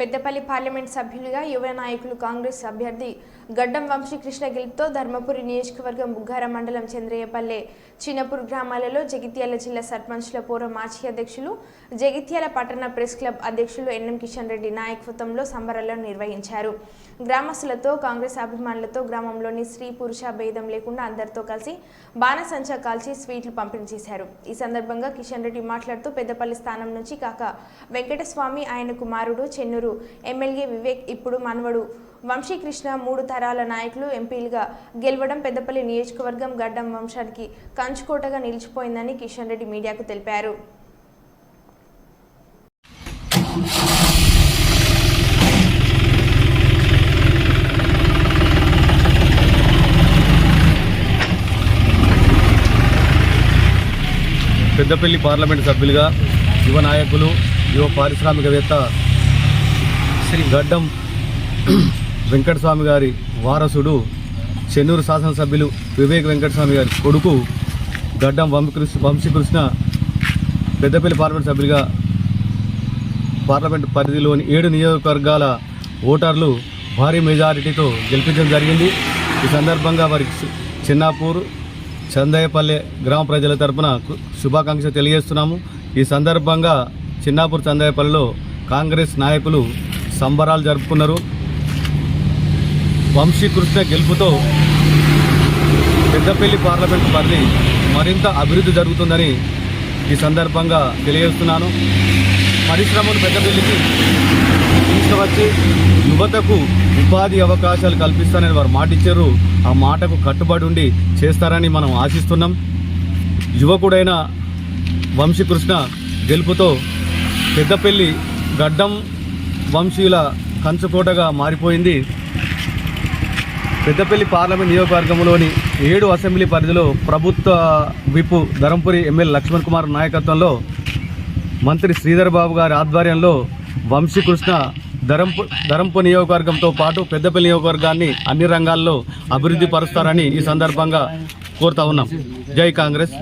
Peddapalli parliament సభ్యులుగా యువ నాయకులు కాంగ్రెస్ అభ్యర్థి గడ్డం వంశీకృష్ణ గెలుపుతో ధర్మపురి నియోజకవర్గం బుగ్గార మండలం చంద్రయ్యపల్లె చిన్నపూర్ గ్రామాలలో జగిత్యాల జిల్లా సర్పంచ్ల పూర్వ మాజీ అధ్యక్షులు జగిత్యాల పట్టణ ప్రెస్ క్లబ్ అధ్యక్షులు ఎన్ఎం కిషన్ రెడ్డి నాయకత్వంలో సంబరాలను నిర్వహించారు. గ్రామస్తులతో కాంగ్రెస్ అభిమానులతో గ్రామంలోని స్త్రీ పురుష భేదం లేకుండా అందరితో కలిసి బాణసంచా కాల్చి స్వీట్లు పంపిణీ చేశారు. ఈ సందర్భంగా కిషన్ రెడ్డి మాట్లాడుతూ పెద్దపల్లి స్థానం నుంచి కాక వెంకటస్వామి ఆయన కుమారుడు చెన్నూరు ఎమ్మెల్యే వివేక్ ఇప్పుడు మనవడు. వంశీకృష్ణ మూడు తరాల నాయకులు ఎంపీలుగా గెలవడం పెద్దపల్లి నియోజకవర్గం గడ్డం వంశానికి కంచుకోటగా నిలిచిపోయిందని కిషన్ రెడ్డి మీడియాకు తెలిపారు. పెద్దపల్లి పార్లమెంట్ సభ్యులుగా యువ నాయకులు యువ పారిశ్రామికవేత్త శ్రీ గడ్డం వెంకటస్వామి గారి వారసుడు చెన్నూరు శాసనసభ్యులు వివేక్ వెంకటస్వామి గారి కొడుకు గడ్డం వంశకృష్ణ వంశీకృష్ణ పెద్దపల్లి పార్లమెంట్ సభ్యులుగా పార్లమెంట్ పరిధిలోని ఏడు నియోజకవర్గాల ఓటర్లు భారీ మెజారిటీతో గెలిపించడం జరిగింది. ఈ సందర్భంగా వారికి చిన్నాపూర్ చందయ్యపల్లె గ్రామ ప్రజల తరపున శుభాకాంక్ష శుభాకాంక్షలు తెలియజేస్తున్నాము. ఈ సందర్భంగా చిన్నాపూర్ చందయ్యపల్లెలో కాంగ్రెస్ నాయకులు సంబరాలు జరుపుకున్నారు. వంశీకృష్ణ గెలుపుతో పెద్దపల్లి పార్లమెంట్ పరిధి మరింత అభివృద్ధి జరుగుతుందని ఈ సందర్భంగా తెలియజేస్తున్నాను. పరిశ్రమలు పెద్దపల్లికి తీసుకువచ్చి యువతకు ఉపాధి అవకాశాలు కల్పిస్తానని వారు మాట ఇచ్చారు ఆ మాటకు కట్టుబడి ఉండి చేస్తారని మనం ఆశిస్తున్నాం. యువకుడైన వంశీకృష్ణ గెలుపుతో పెద్దపల్లి గడ్డం వంశీయుల కంచుకోటగా మారిపోయింది. పెద్దపల్లి పార్లమెంట్ నియోజకవర్గంలోని ఏడు అసెంబ్లీ పరిధిలో ప్రభుత్వ విపు ధరంపురి ఎమ్మెల్యే లక్ష్మణ్ కుమార్ నాయకత్వంలో మంత్రి శ్రీధర్ బాబు గారి ఆధ్వర్యంలో వంశీకృష్ణ ధరంపు ధరంపు నియోజకవర్గంతో పాటు పెద్దపల్లి నియోజకవర్గాన్ని అన్ని రంగాల్లో అభివృద్ధి పరుస్తారని ఈ సందర్భంగా కోరుతా ఉన్నాం. జై కాంగ్రెస్.